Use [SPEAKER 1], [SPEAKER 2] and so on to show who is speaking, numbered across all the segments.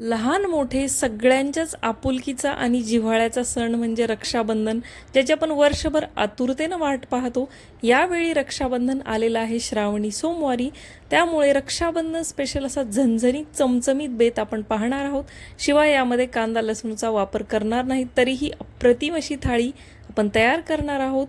[SPEAKER 1] लहान मोठे सगळ्यांच्याच आपुलकीचा आणि जिव्हाळ्याचा सण म्हणजे रक्षाबंधन ज्याची आपण वर्षभर आतुरतेनं वाट पाहतो यावेळी रक्षाबंधन आलेलं आहे श्रावणी सोमवारी. त्यामुळे रक्षाबंधन स्पेशल असा झणझणीत चमचमीत बेत आपण पाहणार आहोत. शिवाय यामध्ये कांदा लसूणचा वापर करणार नाही तरीही अप्रतिम अशी थाळी आपण तयार करणार आहोत.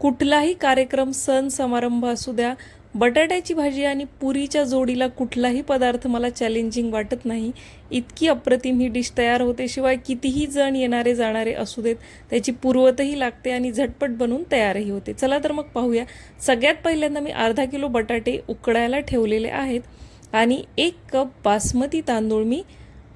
[SPEAKER 1] कुठलाही कार्यक्रम सण समारंभ असू द्या बटाट्याची भाजी आणि पुरीच्या जोडीला कुठलाही पदार्थ मला चॅलेंजिंग वाटत नाही. इतकी अप्रतिम ही डिश तयार होते शिवाय कितीही जण येणारे जाणारे असू देत त्याची पूर्वतही लागते आणि झटपट बनून तयारही होते. चला तर मग पाहूया. सगळ्यात पहिल्यांदा मी अर्धा किलो बटाटे उकडायला ठेवलेले आहेत आणि एक कप बासमती तांदूळ मी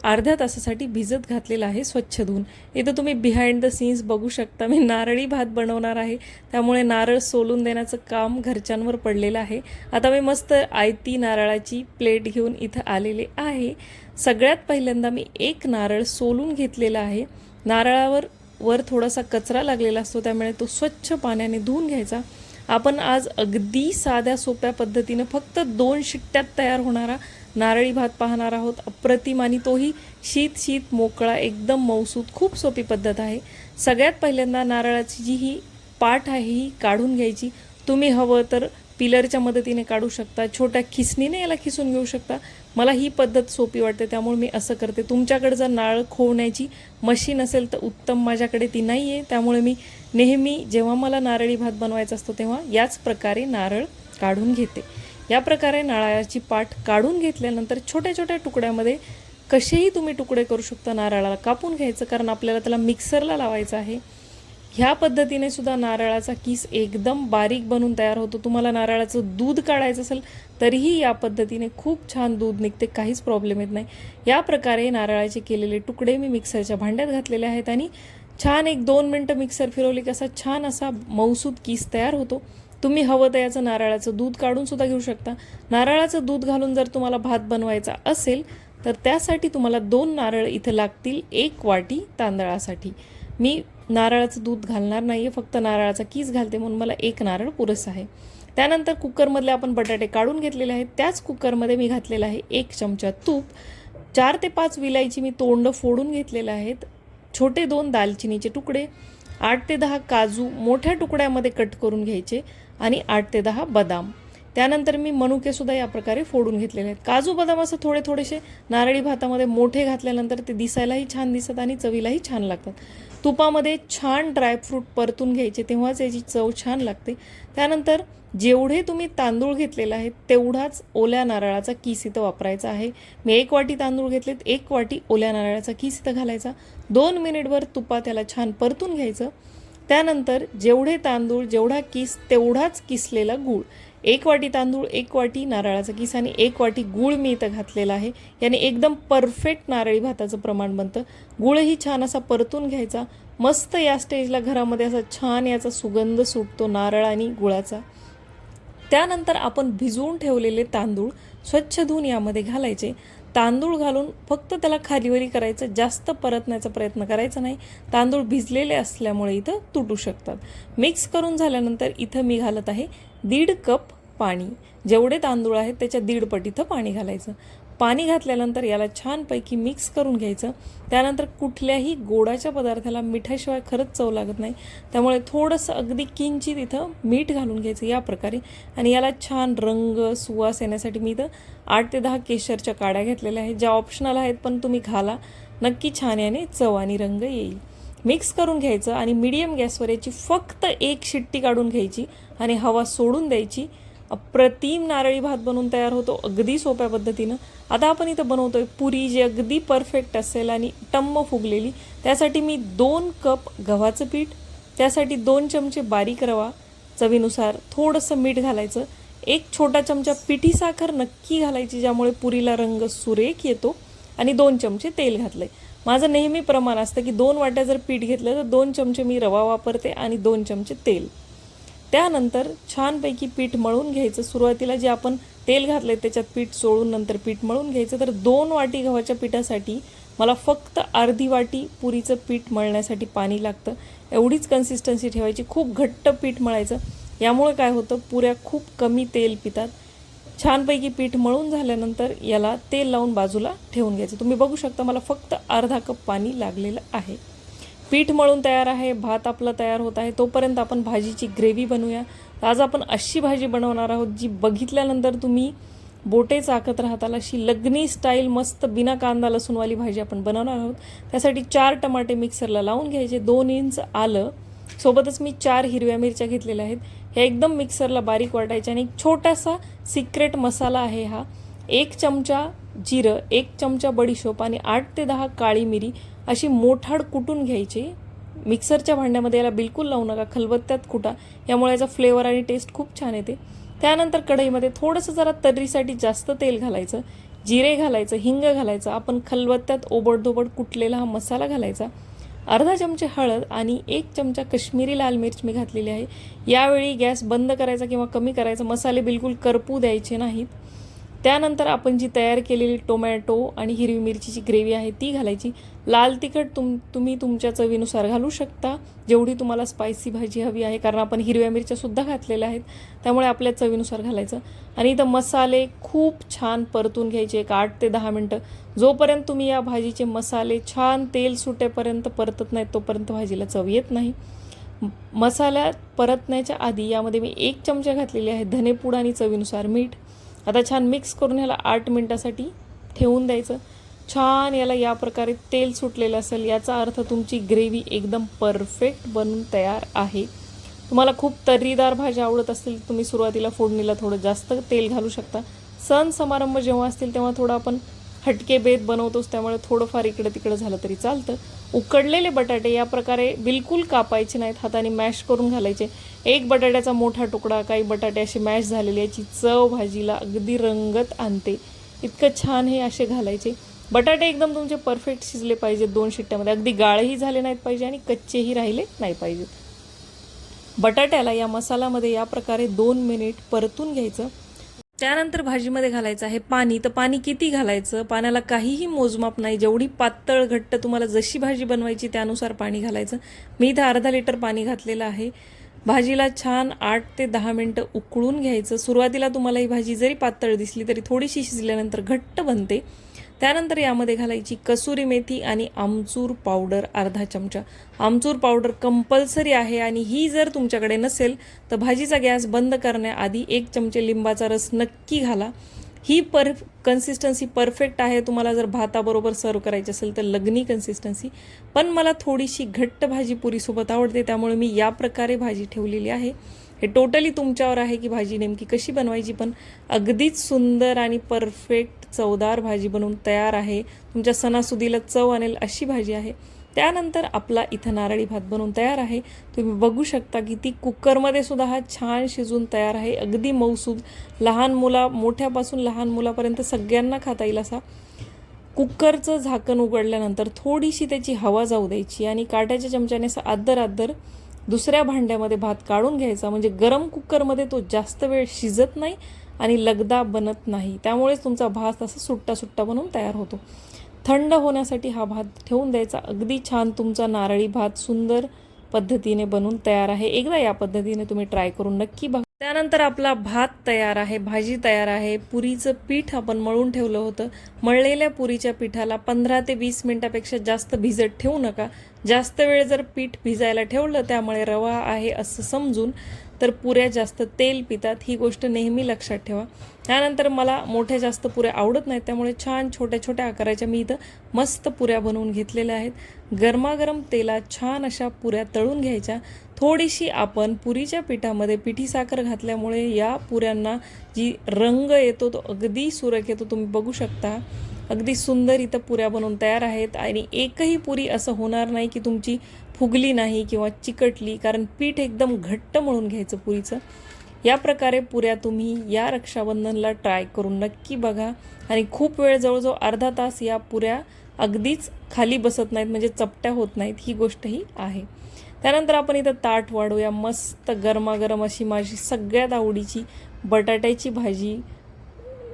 [SPEAKER 1] अर्ध्या तासासाठी भिजत घातलेला आहे स्वच्छ धुवून. इथं तुम्ही बिहाइंड द सीन्स बघू शकता. मी नारळी भात बनवणार आहे. त्यामुळे नारळ सोलून देण्याचं काम घरच्यांवर पडलेलं आहे. आता मी मस्त आयती नारळाची प्लेट घेऊन इथं आलेले आहे. सगळ्यात पहिल्यांदा मी एक नारळ सोलून घेतलेला आहे. नारळावर वर थोडासा कचरा लागलेला असतो त्यामुळे तो स्वच्छ पाण्याने धुवून घ्यायचा. आपण आज अगदी साध्या सोप्या पद्धतीनं फक्त दोन शिट्ट्यात तयार होणारा नारळी भात पाहणार आहोत. अप्रतिम आणि तोही शीत शीत मोकळा एकदम मौसूद खूप सोपी पद्धत आहे. सगळ्यात पहिल्यांदा नारळाची जी ही पाठ आहे ही काढून घ्यायची. तुम्ही हवं तर पिलरच्या मदतीने काढू शकता. छोट्या खिसणीने याला खिसून घेऊ शकता. मला ही पद्धत सोपी वाटते त्यामुळे मी असं करते. तुमच्याकडे जर नारळ खोवण्याची मशीन असेल तर उत्तम माझ्याकडे ती नाही आहे त्यामुळे मी नेहमी जेव्हा मला नारळी भात बनवायचा असतो तेव्हा याच प्रकारे नारळ काढून घेते. या प्रकारे नारळाची पाठ काढून घेतल्यानंतर छोट्या छोट्या तुकड्यामध्ये कसेही तुम्ही तुकडे करू शकता नारळाला कापून घ्यायचं कारण आपल्याला त्याला मिक्सरला लावायचं आहे. ह्या पद्धतीने सुद्धा नारळाचा किस एकदम बारीक बनून तयार होतो. तुम्हाला नारळाचं दूध काढायचं असेल तरीही या पद्धतीने खूप छान दूध निघते काहीच प्रॉब्लेम येत नाही. या प्रकारे नारळाचे केलेले तुकडे मी मिक्सरच्या भांड्यात घातलेले आहेत आणि छान एक दोन मिनटं मिक्सर फिरवली की असा छान असा मौसूद किस तयार होतो. तुम्ही हवं तर याचं नारळाचं दूध काढूनसुद्धा घेऊ शकता. नारळाचं दूध घालून जर तुम्हाला भात बनवायचा असेल तर त्यासाठी तुम्हाला दोन नारळ इथं लागतील एक वाटी तांदळासाठी. मी नारळाचं दूध घालणार नाही आहे फक्त नारळाचा कीस घालते म्हणून मला एक नारळ पुरेसा आहे. त्यानंतर कुकरमधले आपण बटाटे काढून घेतलेले आहेत. त्याच कुकरमध्ये मी घातलेलं आहे एक चमचा तूप. चार ते पाच विलायची मी तोंड फोडून घेतलेलं आहेत. छोटे दोन दालचिनीचे तुकडे. आठ ते दहा काजू मोठ्या तुकड्यामध्ये कट करून घ्यायचे आणि आठ ते दहा बदाम. त्यानंतर मी मनुके सुद्धा या प्रकारे फोडून घेतलेले आहेत. काजू बदाम असं थोडे थोडेसे नारळी भातामध्ये मोठे घातल्यानंतर ते दिसायलाही छान दिसत आणि चवीलाही छान लागतात. तुपामध्ये छान ड्रायफ्रूट परतून घ्यायचे तेव्हाच याची चव छान लागते. त्यानंतर जेवढे तुम्ही तांदूळ घेतलेला आहे तेवढाच ओल्या नारळाचा किस इथं वापरायचा आहे. मी एक वाटी तांदूळ घेतलेत एक वाटी ओल्या नारळाचा किस इथं घालायचा. दोन मिनिटभर तुपा त्याला छान परतून घ्यायचं. त्यानंतर जेवढे तांदूळ जेवढा किस तेवढाच किसलेला गूळ. एक वाटी तांदूळ एक वाटी नारळाचा किस आणि एक वाटी गूळ मी इथं घातलेला आहे. याने एकदम परफेक्ट नारळी भाताचं प्रमाण बनतं. गूळही छान असा परतून घ्यायचा. मस्त या स्टेजला घरामध्ये असा छान याचा सुगंध सुटतो नारळ आणि गुळाचा. त्यानंतर आपण भिजवून ठेवलेले तांदूळ स्वच्छ धुवून यामध्ये घालायचे. तांदूळ घालून फक्त त्याला खारीवरी करायचं जास्त परतण्याचा प्रयत्न करायचा नाही. तांदूळ भिजलेले असल्यामुळे इथं तुटू शकतात. मिक्स करून झाल्यानंतर इथं मी घालत आहे दीड कप पाणी. जेवढे तांदूळ आहेत त्याच्या दीड पट इथं पाणी घालायचं. पाणी घातल्यानंतर याला छानपैकी मिक्स करून घ्यायचं. त्यानंतर कुठल्याही गोडाच्या पदार्थाला मिठाशिवाय खरंच चव लागत नाही. त्यामुळे थोडंसं अगदी किंचित इथं मीठ घालून घ्यायचं या प्रकारे. आणि याला छान रंग सुवास येण्यासाठी मी इथं आठ ते दहा केशरच्या काड्या घेतलेल्या आहेत ज्या ऑप्शनल आहेत पण तुम्ही घाला. नक्की छान याने चव आणि रंग येईल. मिक्स करून घ्यायचं आणि मीडियम गॅसवर याची फक्त एक शिट्टी काढून घ्यायची आणि हवा सोडून द्यायची. अप्रतिम नारळी भात बनवून तयार होतो अगदी सोप्या पद्धतीनं. आता आपण इथं बनवतोय पुरी जी अगदी परफेक्ट असेल आणि टम्म फुगलेली. त्यासाठी मी दोन कप गव्हाचं पीठ त्यासाठी दोन चमचे बारीक रवा चवीनुसार थोडंसं मीठ घालायचं. एक छोटा चमचा पिठी साखर नक्की घालायची ज्यामुळे पुरीला रंग सुरेख येतो आणि दोन चमचे तेल घातलंय. माझं नेहमी प्रमाण असतं की दोन वाट्या जर पीठ घेतलं तर दोन चमचे मी रवा वापरते आणि दोन चमचे तेल. त्यानंतर छानपैकी पीठ मळून घ्यायचं. सुरुवातीला जे आपण तेल घातले त्याच्यात पीठ चोळून नंतर पीठ मळून घ्यायचं. तर दोन वाटी गव्हाच्या पिठासाठी मला फक्त अर्धी वाटी पुरीचं पीठ मळण्यासाठी पाणी लागतं. एवढीच कन्सिस्टन्सी ठेवायची. खूप घट्ट पीठ मळायचं. यामुळे काय होतं? पुऱ्या खूप कमी तेल पितात. छानपैकी पीठ मळून झाल्यानंतर याला तेल लावून बाजूला ठेवून घ्यायचं. तुम्ही बघू शकता मला फक्त अर्धा कप पाणी लागलेलं आहे. पीठ मळून तयार आहे भात आपला तयार होत आहे तोपर्यंत आपण भाजीची ग्रेव्ही बनवूया. आज आपण अशी भाजी बनवणार आहोत जी बघितल्यानंतर तुम्ही बोटे चाकत राहताल अशी लग्नी स्टाईल मस्त बिना कांदा लसूणवाली भाजी आपण बनवणार आहोत. त्यासाठी चार टमाटे मिक्सरला लावून घ्यायचे दोन इंच आलं. सोबतच मी चार हिरव्या मिरच्या घेतलेल्या आहेत. हे एकदम मिक्सरला बारीक वाटायचे आणि एक छोटासा सिक्रेट मसाला आहे हा. एक चमचा जिरं एक चमचा बडीशोप आणि आठ ते दहा काळी मिरी अशी मोठाड कुटून घ्यायची. मिक्सरच्या भांड्यामध्ये याला बिलकुल लावू नका. खलबत्त्यात कुटा. यामुळे याचा फ्लेवर आणि टेस्ट खूप छान येते. त्यानंतर कढईमध्ये थोडंसं जरा तर्रीसाठी जास्त तेल घालायचं. जिरे घालायचं हिंग घालायचं. आपण खलबत्त्यात ओबडधोबड कुटलेला हा मसाला घालायचा. अर्धा चमचे हळद आणि एक चमचा कश्मीरी लाल मिरच मी घातलेली आहे. यावेळी गॅस बंद करायचा किंवा कमी करायचा मसाले बिलकुल करपू द्यायचे नाहीत. त्यानंतर आपण जी तयार केलेली टोमॅटो आणि हिरवी मिरचीची ग्रेव्ही आहे ती घालायची. लाल तिखट तुम तुम्ही तुमच्या चवीनुसार घालू शकता. जेवढी तुम्हाला स्पायसी भाजी हवी आहे कारण आपण हिरव्या मिरच्यासुद्धा घातलेल्या आहेत त्यामुळे आपल्या चवीनुसार घालायचं. आणि इथं मसाले खूप छान परतून घ्यायचे एक आठ ते दहा मिनटं. जोपर्यंत तुम्ही या भाजीचे मसाले छान तेल सुटेपर्यंत परतत नाहीत तोपर्यंत भाजीला चव येत नाही. मसाल्या परतण्याच्या आधी यामध्ये मी एक चमचा घातलेली आहे धनेपूड आणि चवीनुसार मीठ. आता छान मिक्स करून ह्याला आठ मिनटासाठी ठेवून द्यायचं. छान याला या प्रकारे तेल सुटलेलं असेल याचा अर्थ तुमची ग्रेव्ही एकदम परफेक्ट बनून तयार आहे. तुम्हाला खूप तर्रीदार भाज्या आवडत असतील तुम्ही सुरुवातीला फोडणीला थोडं जास्त तेल घालू शकता. सण समारंभ जेव्हा असतील तेव्हा थोडं आपण हटके बेत बनवतोच त्यामुळे थोडंफार इकडं तिकडं झालं तरी चालतं. उकडलेले बटाटे या प्रकारे बिलकुल कापायचे नाहीत हाताने मॅश करून घालायचे. एक बटाट्याचा मोठा तुकडा काही बटाटे असे मॅश झालेले याची चव भाजीला अगदी रंगत आणते. इतकं छान हे असे घालायचे. बटाटे एकदम तुमचे परफेक्ट शिजले पाहिजेत दोन शिट्ट्यामध्ये. अगदी गाळही झाले नाहीत पाहिजे आणि कच्चेही राहिले नाही पाहिजेत बटाट्याला या मसाल्यामध्ये या प्रकारे दोन मिनिट परतून घ्यायचं. त्यानंतर भाजीमध्ये घालायचं आहे पाणी. तर पाणी किती घालायचं? पाण्याला काहीही मोजमाप नाही. जेवढी पातळ घट्ट तुम्हाला जशी भाजी बनवायची त्यानुसार पाणी घालायचं. मी इथं अर्धा लिटर पाणी घातलेलं आहे. भाजीला छान आठ ते दहा मिनटं उकळून घ्यायचं. सुरुवातीला तुम्हाला ही भाजी जरी पातळ दिसली तरी थोडीशी शिजल्यानंतर घट्ट बनते. त्यानंतर यामध्ये घालायची कसुरी मेथी आणि आमचूर पावडर अर्धा चमचा. आमचूर पावडर कंपल्सरी आहे आणि ही जर तुमच्याकडे नसेल तर भाजीचा गॅस बंद करण्याआधी एक चमचे लिंबाचा रस नक्की घाला. ही पर कन्सिस्टन्सी परफेक्ट आहे. तुम्हाला जर भाताबरोबर सर्व करायची असेल तर लग्नी कन्सिस्टन्सी पण मला थोडीशी घट्ट भाजी पुरीसोबत आवडते. त्यामुळे मी या प्रकारे भाजी ठेवलेली आहे. हे टोटली तुमच्यावर आहे की भाजी नेमकी कशी बनवायची पण अगदीच सुंदर आणि परफेक्ट चवदार भाजी बनवून तयार आहे. तुमच्या सणासुदीला चव आणेल अशी भाजी आहे. त्यानंतर आपला इथं नारळी भात बनवून तयार आहे. तुम्ही बघू शकता की ती कुकरमध्ये सुद्धा हा छान शिजून तयार आहे. अगदी मौसूद लहान मुला मोठ्यापासून लहान मुलापर्यंत सगळ्यांना खाता येईल असा कुकरचं झाकण उघडल्यानंतर थोडीशी त्याची हवा जाऊ द्यायची आणि काट्याच्या चमच्याने असं आदर आदर दुसऱ्या भांड्यामध्ये भात काढून घ्यायचा. म्हणजे गरम कुकरमध्ये तो जास्त वेळ शिजत नाही आणि लगदा बनत नाही. त्यामुळेच तुमचा भात असा सुट्टा सुट्टा बनवून तयार होतो. थंड होण्यासाठी हा भात ठेवून द्यायचा. अगदी छान तुमचा नारळी भात सुंदर पद्धतीने बनून तयार आहे. एकदा या पद्धतीने तुम्ही ट्राय करून नक्की बघा. त्यानंतर आपला भात तयार आहे भाजी तयार आहे. पुरीचं पीठ आपण मळून ठेवलं होतं. मळलेल्या पुरीच्या पिठाला पंधरा ते वीस मिनिटापेक्षा जास्त भिजत ठेवू नका. जास्त वेळ जर पीठ भिजायला ठेवलं त्यामुळे रवा आहे असं समजून तर पुऱ्या जास्त तेल पितात ही गोष्ट नेहमी लक्षात ठेवा. त्यानंतर मला मोठ्या जास्त पुऱ्या आवडत नाहीत त्यामुळे छान छोट्या छोट्या आकाराच्या मी इथं मस्त पुऱ्या बनवून घेतलेल्या आहेत. गरमागरम तेलात छान अशा पुऱ्या तळून घ्यायच्या. थोडीशी आपण पुरीच्या पिठामध्ये पिठी साखर घातल्यामुळे या पुऱ्यांना जी रंग येतो तो अगदी सुरेख येतो तुम्ही बघू शकता. अगदी सुंदर इथं पुऱ्या बनवून तयार आहेत आणि एकही पुरी असं होणार नाही की तुमची फुगली नाही किंवा चिकटली कारण पीठ एकदम घट्ट मळून घ्यायचं पुरीचं. या प्रकारे पुऱ्या तुम्ही या रक्षाबंधनला ट्राय करून नक्की बघा आणि खूप वेळ जवळजवळ अर्धा तास या पुऱ्या अगदीच खाली बसत नाहीत म्हणजे चपट्या होत नाहीत ही गोष्टही आहे. त्यानंतर आपण इथं ताट वाढूया मस्त गरमागरम अशी माझी सगळ्यात आवडीची बटाट्याची भाजी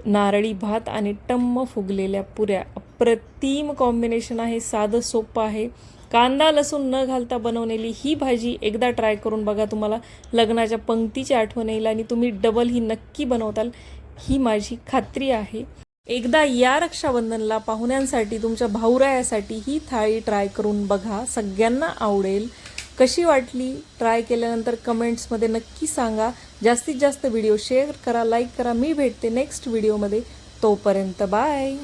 [SPEAKER 1] नारळी भात आणि टम्म फुगलेल्या पुऱ्या. अप्रतिम कॉम्बिनेशन आहे साधं सोपं आहे. कांदा लसूण न घालता बनवलेली ही भाजी एकदा ट्राय करून बघा तुम्हाला लग्नाच्या पंक्तीची आठवण येईल आणि तुम्ही डबल ही नक्की बनवताल. ही माझी खात्री आहे. एकदा या रक्षाबंधनला पाहुण्यांसाठी तुमच्या भाऊरायासाठी ही थाळी ट्राय करून बघा. सगळ्यांना आवडेल. कशी वाटली? ट्राय केल्यानंतर कमेंट्समध्ये नक्की सांगा. जास्तीत जास्त व्हिडिओ शेअर करा लाईक करा. मी भेटते नेक्स्ट व्हिडिओमध्ये तोपर्यंत बाय